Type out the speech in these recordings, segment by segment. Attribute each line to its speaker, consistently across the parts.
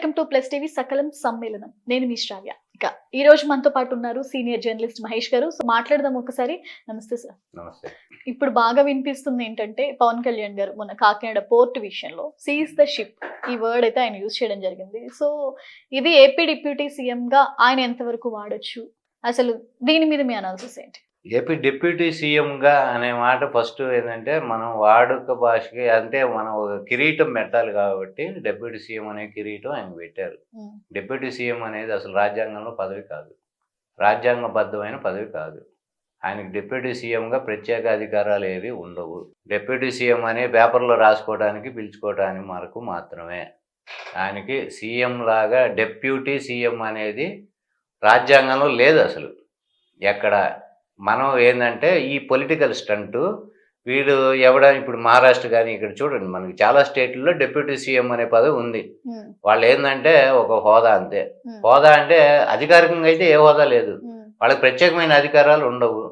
Speaker 1: Welcome to plus TV సకలం సమ్మేళనం. నేను మీ శ్రావ్య. ఇక ఈ రోజు మనతో పాటు ఉన్నారు సీనియర్ జర్నలిస్ట్ మహేష్ గారు. సో మాట్లాడదాం ఒకసారి. నమస్తే సార్.
Speaker 2: నమస్తే.
Speaker 1: ఇప్పుడు బాగా వినిపిస్తుంది ఏంటంటే పవన్ కళ్యాణ్ గారు మొన్న కాకినాడ పోర్ట్ విషయంలో సీజ్ ద షిప్ ఈ వర్డ్ అయితే ఆయన యూజ్ చేయడం జరిగింది. సో ఇది ఏపీ డిప్యూటీ సీఎం గా ఆయన ఎంతవరకు వాడొచ్చు? అసలు దీని మీద మీ అనాలిసిస్ ఏంటి?
Speaker 2: ఏపీ డిప్యూటీ సీఎంగా అనే మాట ఫస్ట్ ఏంటంటే మనం వాడుక భాషకి అంటే మనం ఒక కిరీటం పెట్టాలి కాబట్టి డిప్యూటీ సీఎం అనే కిరీటం ఆయన పెట్టారు. డిప్యూటీ సీఎం అనేది అసలు రాజ్యాంగంలో పదవి కాదు. రాజ్యాంగబద్ధమైన పదవి కాదు. ఆయనకి డిప్యూటీ సీఎంగా ప్రత్యేక అధికారాలు ఏవి ఉండవు. డిప్యూటీ సీఎం అనే పేపర్లో రాసుకోవడానికి పిలుచుకోవడానికి మనకు మాత్రమే. ఆయనకి సీఎం లాగా డెప్యూటీ సీఎం అనేది రాజ్యాంగంలో లేదు అసలు. ఎక్కడ మనం ఏంటంటే ఈ పొలిటికల్ స్టంటు వీడు ఎవడ? ఇప్పుడు మహారాష్ట్ర కానీ ఇక్కడ చూడండి. మనకి చాలా స్టేట్లలో డిప్యూటీ సీఎం అనే పదవి ఉంది. వాళ్ళు ఏంటంటే ఒక హోదా అంతే. హోదా అంటే అధికారికంగా అయితే ఏ హోదా లేదు. వాళ్ళకి ప్రత్యేకమైన అధికారాలు ఉండవు.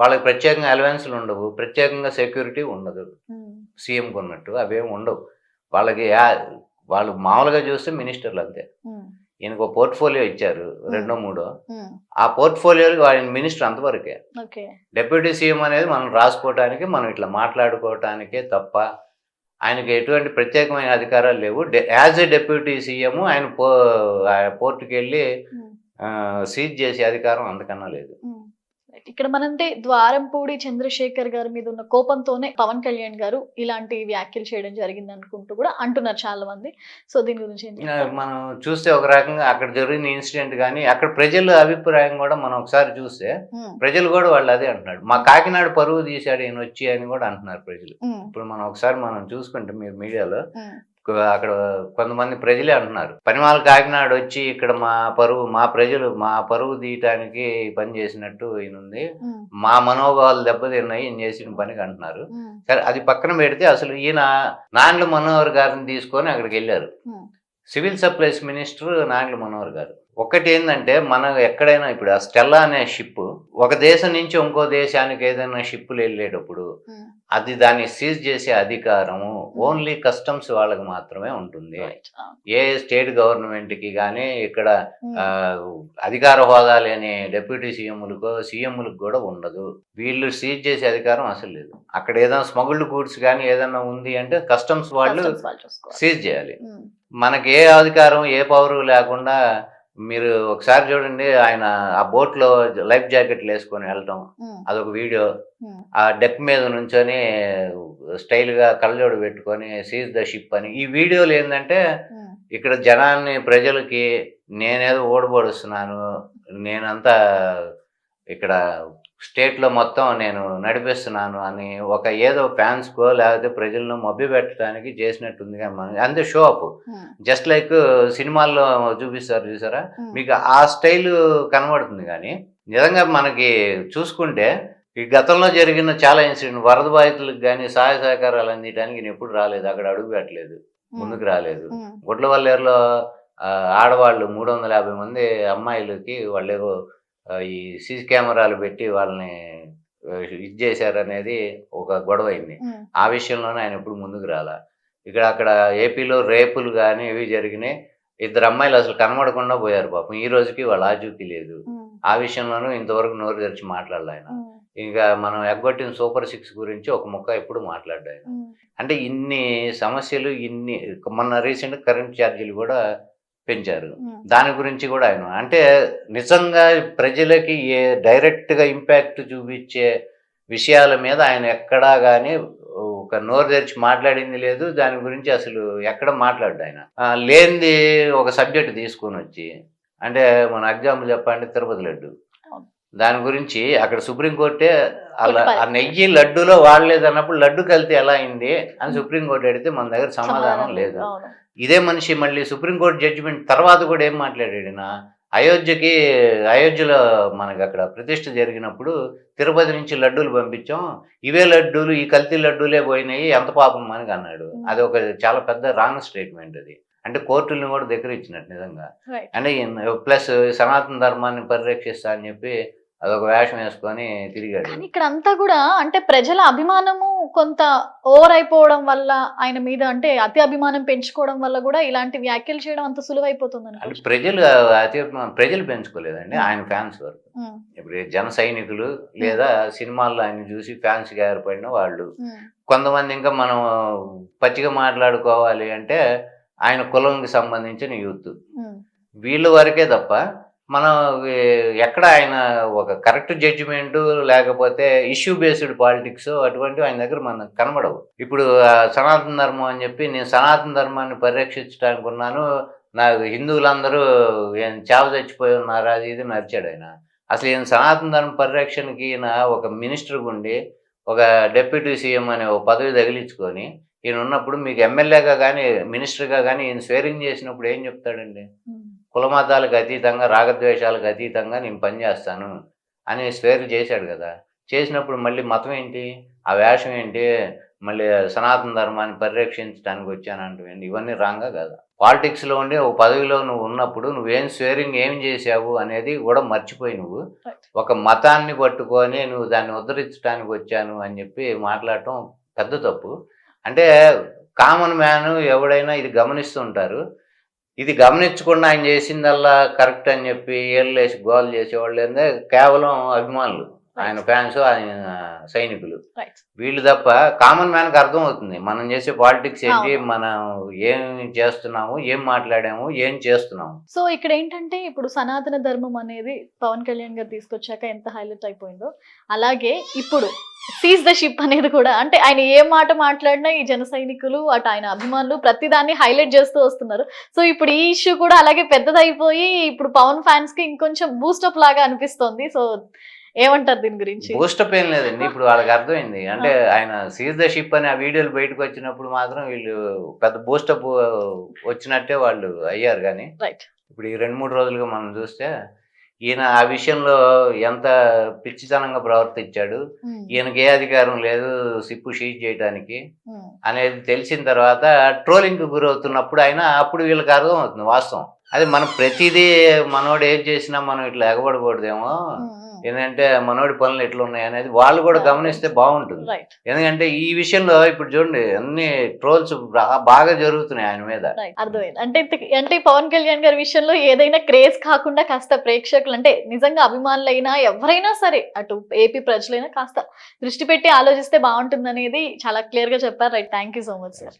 Speaker 2: వాళ్ళకి ప్రత్యేకంగా అలవెన్స్లు ఉండవు. ప్రత్యేకంగా సెక్యూరిటీ ఉండదు. సీఎంకి ఉన్నట్టు అవేం ఉండవు. వాళ్ళకి వాళ్ళు మామూలుగా చూస్తే మినిస్టర్లు అంతే. ఈయనకు పోర్ట్ఫోలియో ఇచ్చారు రెండో మూడో. ఆ పోర్ట్ఫోలియోకి ఆయన మినిస్టర్ అంతవరకే. డిప్యూటీ సీఎం అనేది మనం రాసుకోవటానికి మనం ఇట్లా మాట్లాడుకోవటానికే తప్ప ఆయనకి ఎటువంటి ప్రత్యేకమైన అధికారాలు లేవు. యాజ్ ఎ డిప్యూటీ సీఎం ఆయన పో పోర్టుకి వెళ్ళి. సీజ్ చేసే అధికారం అంతకన్నా లేదు.
Speaker 1: ఇక్కడ మనంటే ద్వారంపూడి చంద్రశేఖర్ గారి మీద ఉన్న కోపంతోనే పవన్ కళ్యాణ్ గారు ఇలాంటి వ్యాఖ్యలు చేయడం జరిగింది అనుకుంటూ కూడా అంటున్నారు చాలా మంది. సో దీని గురించి?
Speaker 2: మనం చూస్తే ఒక రకంగా అక్కడ జరిగిన ఇన్సిడెంట్ కానీ అక్కడ ప్రజల అభిప్రాయం కూడా మనం ఒకసారి చూస్తే ప్రజలు కూడా వాళ్ళు అదే అంటున్నాడు మా కాకినాడ పరువు తీశాడు ఈయన వచ్చి అని కూడా అంటున్నారు ప్రజలు. ఇప్పుడు మనం ఒకసారి మనం చూసుకుంటే మీరు మీడియాలో అక్కడ కొంతమంది ప్రజలే అంటున్నారు. పనిమాల కాకినాడ వచ్చి ఇక్కడ మా పరువు మా ప్రజలు మా పరువు తీయటానికి పని చేసినట్టు ఈయన ఉంది.
Speaker 1: ఉమ్,
Speaker 2: మా మనోభావాలు దెబ్బతిన్నాయి ఈయన చేసిన పనికి అంటున్నారు. సరే అది పక్కన పెడితే అసలు ఈయన నాండ్ల మనోహర్ గారిని తీసుకొని అక్కడికి వెళ్ళారు. Civil supplies minister Nadendla Manohar గారు. ఒకటి ఏంటంటే మనం ఎక్కడైనా ఇప్పుడు ఆ స్టెల్లా అనే షిప్ ఒక దేశం నుంచి ఇంకో దేశానికి ఏదైనా షిప్పులు వెళ్ళేటప్పుడు
Speaker 1: ఉమ్,
Speaker 2: అది దాన్ని సీజ్ చేసే అధికారము ఓన్లీ కస్టమ్స్ వాళ్ళకి మాత్రమే ఉంటుంది.
Speaker 1: ఆ,
Speaker 2: ఏ స్టేట్ గవర్నమెంట్కి కానీ ఇక్కడ ఆ, అధికార హోదా లేని డిప్యూటీ సీఎంలకు సీఎంలకు కూడా ఉండదు. వీళ్ళు సీజ్ చేసే అధికారం అసలు లేదు. అక్కడ ఏదైనా స్మగుల్డ్ గూడ్స్ కానీ ఏదైనా ఉంది అంటే కస్టమ్స్ వాళ్ళు. సీజ్ చేయాలి. మనకి ఏ అధికారం ఏ పవరు లేకుండా మీరు ఒకసారి చూడండి ఆయన ఆ boat లో లైఫ్ జాకెట్లు వేసుకొని వెళ్ళటం. అదొక వీడియో. ఆ డెక్ మీద నుంచొని స్టైల్గా కళ్ళజోడు పెట్టుకొని సీజ్ ద షిప్ అని. ఈ వీడియోలు ఏంటంటే ఇక్కడ జనాన్ని ప్రజలకి నేనేదో ఓడిపడుస్తున్నాను నేనంతా ఇక్కడ స్టేట్లో మొత్తం నేను నడిపిస్తున్నాను అని ఒక ఏదో ఫ్యాన్స్కో లేకపోతే ప్రజలను మభ్య పెట్టడానికి చేసినట్టుంది కానీ మనం. అంతే షో అప్. జస్ట్ లైక్ సినిమాల్లో చూపిస్తారు చూసారా? మీకు ఆ స్టైల్ కనబడుతుంది కానీ నిజంగా మనకి చూసుకుంటే ఈ గతంలో జరిగిన చాలా ఇన్సిడెంట్ వరద బాధితులకు కానీ సహాయ సహకారాలు అందించడానికి నేను ఎప్పుడు రాలేదు అక్కడ అడుగు పెట్టలేదు ముందుకు రాలేదు. గుడ్లవల్లేరులో ఆడవాళ్ళు మూడు వందల యాభై మంది అమ్మాయిలకి వాళ్ళు ఈ సీసీ కెమెరాలు పెట్టి వాళ్ళని ఇది చేశారనేది ఒక గొడవ అయింది ఆ విషయంలోనే ఆయన ఎప్పుడు ముందుకు రాలా. ఇక్కడ అక్కడ ఏపీలో రేపులు కానీ ఇవి జరిగినాయి. ఇద్దరు అమ్మాయిలు అసలు కనబడకుండా పోయారు పాపం. ఈ రోజుకి వాళ్ళ ఆచూకీ లేదు. ఆ విషయంలోనూ ఇంతవరకు నోరు తెరిచి మాట్లాడలే ఆయన. ఇంకా మనం ఎగ్గొట్టిన సూపర్ సిక్స్ గురించి ఒక ముక్క ఎప్పుడు
Speaker 1: ఉమ్,
Speaker 2: అంటే ఇన్ని సమస్యలు ఇన్ని మొన్న రీసెంట్ కరెంట్ ఛార్జీలు కూడా పెంచారు. దాని గురించి కూడా ఆయన అంటే నిజంగా ప్రజలకి ఏ డైరెక్ట్గా ఇంపాక్ట్ చూపించే విషయాల మీద ఆయన ఎక్కడా కానీ ఒక నోరు తెరిచి మాట్లాడింది లేదు. దాని గురించి అసలు ఎక్కడ మాట్లాడ్డు ఆయన. లేనిది ఒక సబ్జెక్ట్ తీసుకొని వచ్చి అంటే మన ఎగ్జాంపుల్ చెప్పండి తిరుపతి లడ్డు. దాని గురించి అక్కడ సుప్రీంకోర్టే అలా ఆ. నెయ్యి లడ్డూలో వాడలేదు అన్నప్పుడు లడ్డు కలితే ఎలా అయింది అని సుప్రీంకోర్టు అడిగితే మన దగ్గర సమాధానం లేదు. ఇదే మనిషి మళ్ళీ సుప్రీంకోర్టు జడ్జిమెంట్ తర్వాత కూడా ఏం మాట్లాడాడు ఈయన? అయోధ్యకి అయోధ్యలో మనకి అక్కడ ప్రతిష్ఠ జరిగినప్పుడు తిరుపతి నుంచి లడ్డూలు పంపించాం. ఇవే లడ్డూలు ఈ కల్తీ లడ్డూలే పోయినాయి ఎంత పాపం మనకి అన్నాడు. అది ఒక చాలా పెద్ద రాంగ్ స్టేట్మెంట్ అది. అంటే కోర్టుల్ని కూడా దగ్గర ఇచ్చినట్టు నిజంగా. అంటే ప్లస్ సనాతన ధర్మాన్ని పరిరక్షిస్తా అని చెప్పి అదొక వేషం వేసుకొని తిరిగాడు.
Speaker 1: కానీ ఇక్కడ అంతా కూడా అంటే ప్రజల అభిమానము కొంత ఓవర్ అయిపోవడం వల్ల ఆయన మీద అంటే అతి అభిమానం పెంచుకోవడం వల్ల కూడా ఇలాంటి వ్యాఖ్యలు చేయడం అంత సులువైపోతుంది
Speaker 2: అంటే ప్రజలు అతి ప్రజలు పెంచుకోలేదండి ఆయన ఫ్యాన్స్ వరకు. ఇప్పుడు జన సైనికులు లేదా సినిమాల్లో ఆయన చూసి ఫ్యాన్స్గా ఏర్పడిన వాళ్ళు. కొంతమంది ఇంకా మనం పచ్చిగా మాట్లాడుకోవాలి అంటే ఆయన కులంకి సంబంధించిన యూత్. వీళ్ళ వరకే తప్ప మనం ఎక్కడ ఆయన ఒక కరెక్ట్ జడ్జిమెంట్ లేకపోతే ఇష్యూ బేస్డ్ పాలిటిక్స్ అటువంటివి ఆయన దగ్గర మనకు కనబడవు. ఇప్పుడు సనాతన ధర్మం అని చెప్పి నేను సనాతన ధర్మాన్ని పరిరక్షించడానికి ఉన్నాను నాకు హిందువులందరూ ఏం చావ చచ్చిపోయి ఉన్నారు అది ఇది నడిచాడు ఆయన. అసలు ఈయన సనాతన ధర్మ పరిరక్షణకి ఈయన ఒక మినిస్టర్ ఉండి ఒక డెప్యూటీ సీఎం అనే ఒక పదవి తగిలించుకొని ఈయన ఉన్నప్పుడు మీకు ఎమ్మెల్యేగా కానీ మినిస్టర్గా కానీ ఈయన స్వేరింగ్ చేసినప్పుడు ఏం చెప్తాడండి? కులమతాలకు అతీతంగా రాగద్వేషాలకు అతీతంగా నేను పనిచేస్తాను అని స్వేర్ చేశాడు కదా. చేసినప్పుడు మళ్ళీ మతం ఏంటి? ఆ వేషం ఏంటి? మళ్ళీ సనాతన ధర్మాన్ని పరిరక్షించడానికి వచ్చానంటూ ఏంటి ఇవన్నీ రాంగా కదా. పాలిటిక్స్లో ఉండి ఒక పదవిలో నువ్వు ఉన్నప్పుడు నువ్వేం స్వేరింగ్ ఏం చేశావు అనేది కూడా మర్చిపోయి నువ్వు. ఒక మతాన్ని పట్టుకొని నువ్వు దాన్ని ఉద్ధరించడానికి వచ్చాను అని చెప్పి మాట్లాడటం పెద్ద తప్పు. అంటే కామన్ మ్యాన్ ఎవడైనా ఇది గమనిస్తుంటారు ఇది గమనించకుండా ఆయన చేసిందల్లా కరెక్ట్ అని చెప్పి ఏళ్ళు వేసి గోల్ చేసేవాళ్ళు ఏందే కేవలం అభిమానులు. ఆయన ఫ్యాన్స్ ఆయన సైనికులు. వీళ్ళు తప్ప కామన్ మ్యాన్కి అర్థం అవుతుంది. మనం చేసే పాలిటిక్స్ ఏంటి. మనం ఏం చేస్తున్నాము ఏం మాట్లాడాము ఏం చేస్తున్నాము.
Speaker 1: సో ఇక్కడ ఏంటంటే ఇప్పుడు సనాతన ధర్మం అనేది పవన్ కళ్యాణ్ గారు తీసుకొచ్చాక ఎంత హైలైట్ అయిపోయిందో. అలాగే ఇప్పుడు సీజ్ ద షిప్ అనేది కూడా అంటే ఆయన ఏ మాట మాట్లాడినా ఈ జన సైనికులు అటు ఆయన అభిమానులు ప్రతిదాన్ని హైలైట్ చేస్తూ వస్తున్నారు. సో ఇప్పుడు ఈ ఇష్యూ కూడా అలాగే పెద్దదైపోయి ఇప్పుడు పవన్ ఫ్యాన్స్కి ఇంకొంచెం బూస్టప్ లాగా అనిపిస్తోంది. సో ఏమంటారు దీని గురించి?
Speaker 2: బూస్టప్ ఏం లేదండి ఇప్పుడు వాళ్ళకి అర్థమైంది. అంటే ఆయన సీజ్ ద షిప్ అనే ఆ వీడియోలు బయటకు వచ్చినప్పుడు మాత్రం వీళ్ళు పెద్ద బూస్టప్ వచ్చినట్టే వాళ్ళు అయ్యారు కానీ ఇప్పుడు ఈ రెండు మూడు రోజులుగా మనం చూస్తే ఈయన ఆ విషయంలో ఎంత పిచ్చితనంగా ప్రవర్తించాడు ఈయనకి ఏ అధికారం లేదు సిప్పు షీజ్ చేయడానికి అనేది తెలిసిన తర్వాత ట్రోలింగ్కి గురవుతున్నప్పుడు అయినా అప్పుడు వీళ్ళకి అర్థం అవుతుంది వాస్తవం. అది మనం ప్రతిదీ మనోడు ఏం చేసినా మనం ఇట్లా ఎగబడకూడదేమో. ఎందుకంటే మనోడి పనులు ఎట్లా ఉన్నాయి అనేది వాళ్ళు కూడా గమనిస్తే బాగుంటుంది.
Speaker 1: రైట్
Speaker 2: ఎందుకంటే ఈ విషయంలో ఇప్పుడు చూడండి అన్ని ట్రోల్స్ బాగా జరుగుతున్నాయి ఆయన మీద.
Speaker 1: అర్థమైంది. అంటే అంటే పవన్ కళ్యాణ్ గారి విషయంలో ఏదైనా క్రేజ్ కాకుండా కాస్త ప్రేక్షకులు అంటే నిజంగా అభిమానులైనా ఎవరైనా సరే అటు ఏపీ ప్రజలైనా కాస్త దృష్టి పెట్టి ఆలోచిస్తే బాగుంటుంది అనేది చాలా క్లియర్గా చెప్పారు. Right thank you so much sir